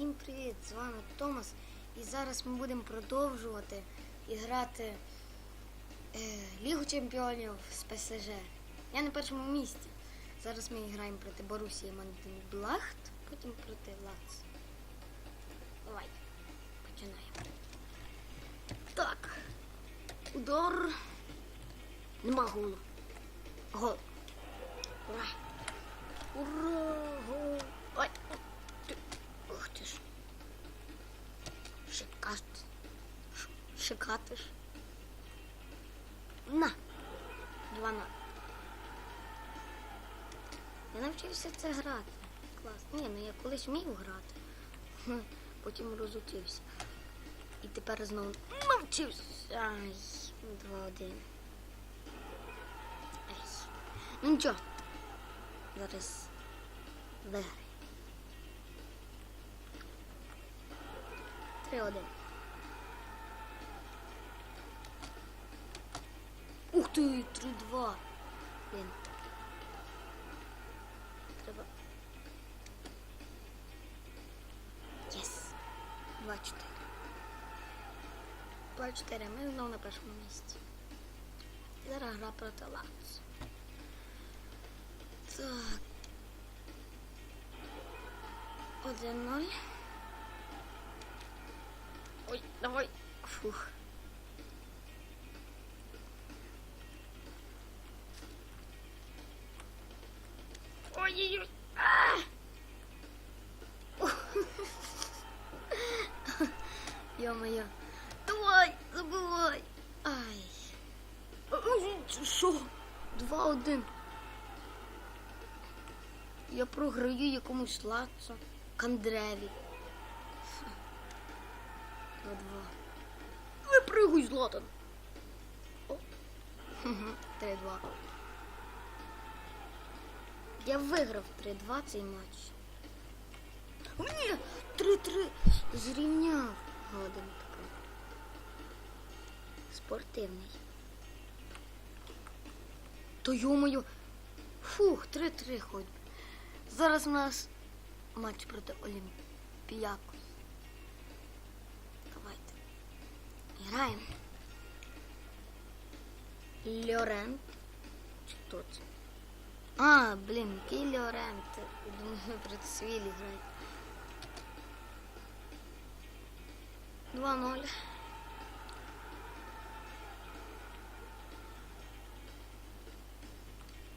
Всім привіт! З вами Томас. І зараз ми будемо продовжувати і грати е, Лігу Чемпіонів з ПСЖ. Я на першому місці. Зараз ми граємо проти Борусії Манденблахт, потім проти Лац. Давай, починаємо. Так. Удар. Нема голу. Гол. Ура. Ура! Гол. Ой. Ти- Ух ти ж. Шикат. Ш- Шикатиш. На. 2 0 Я навчився це грати. Клас. Ні, ну я колись вмів грати. Потім розучився. І тепер знову навчився. Ай, 2-1. Ну нічого. Зараз виграй. 3-1. Ух ти, 3-2. Блін. Треба. Єс. 2-4. 2-4. Ми знову на першому місці. Зараз гра проти Лац. Так. 1-0. Ой, давай. Фух. Ой-ой-ой. Ё-моё. Давай, забивай. Ай. Ой, Що? Два-один. Я програю якомусь лацу. Кандреві. Два-два. Випригуй, Златан. Три-два. Я виграв 3-2 цей матч. Ні, 3-3. Зрівняв. Годин такий. Спортивний. То йомою. Фух, 3-3 хоч. Зараз у нас матч проти Олімпіякос. Граємо. Льорент. Чи Хто це? А, блін, який Льорент. Думаю, проти Свілі грає. 2-0.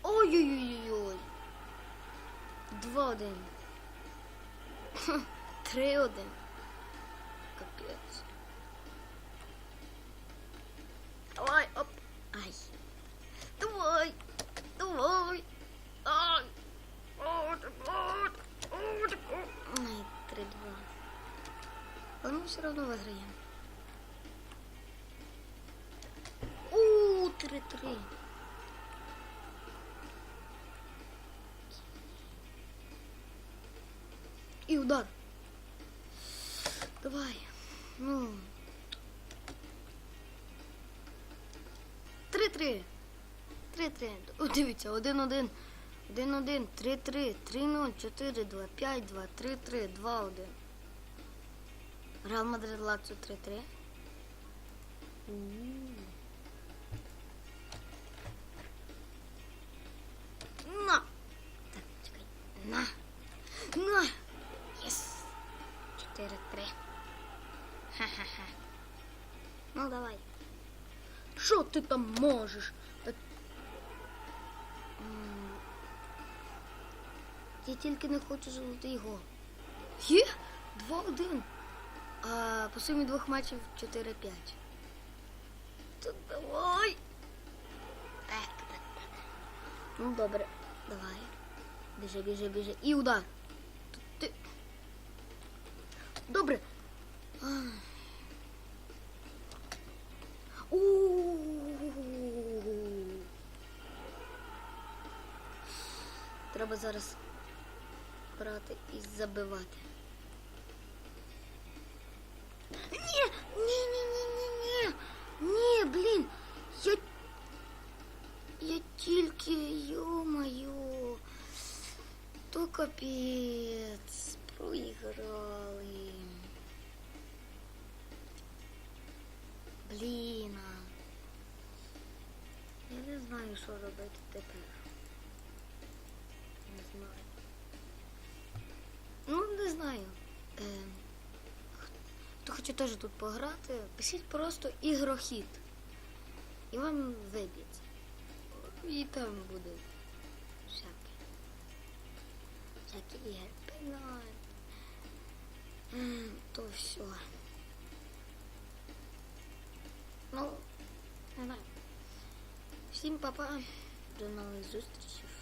Ой-ой-ой-ой. 2-1. 3-1. Капець. Давай, оп. Ай. Давай. Давай. Ай. Ай, 3-2. Ми все одно виграємо. У, 3-3. І удар. Давай. Ну. 3-3. 3-3. О, дивіться, 1-1. 1-1, 3-3, 3-0, 4-2, 5-2, 3-3, 2-1. Реал Мадрид Лацо 3-3. На! Так, чекай. На! На! Єс! 4-3. Ха-ха-ха. Ну, давай. Що ти там можеш? Та... М, Я тільки не хочу золотий гол. Є? 2-1. По сумі двох матчів 4-5. То давай. Ну, добре. Давай. Біжи, біжи, біжи. І удар. Ти. Добре. У-у-у. Треба зараз брати і забивати. Не, не, не, не, не, не, не, блін, я, я тильки ё-моё, то капець, проіграли. Блін, а. я не знаю, что делать теперь, Не знаю. Ну, не знаю. Хочу теж тут пограти, пишіть просто ігрохід. І вам виб'ється. І там буде всяке. Всякі ігри. Пенальті. То все. Ну, не знаю. Всім па-па. До нових зустрічей.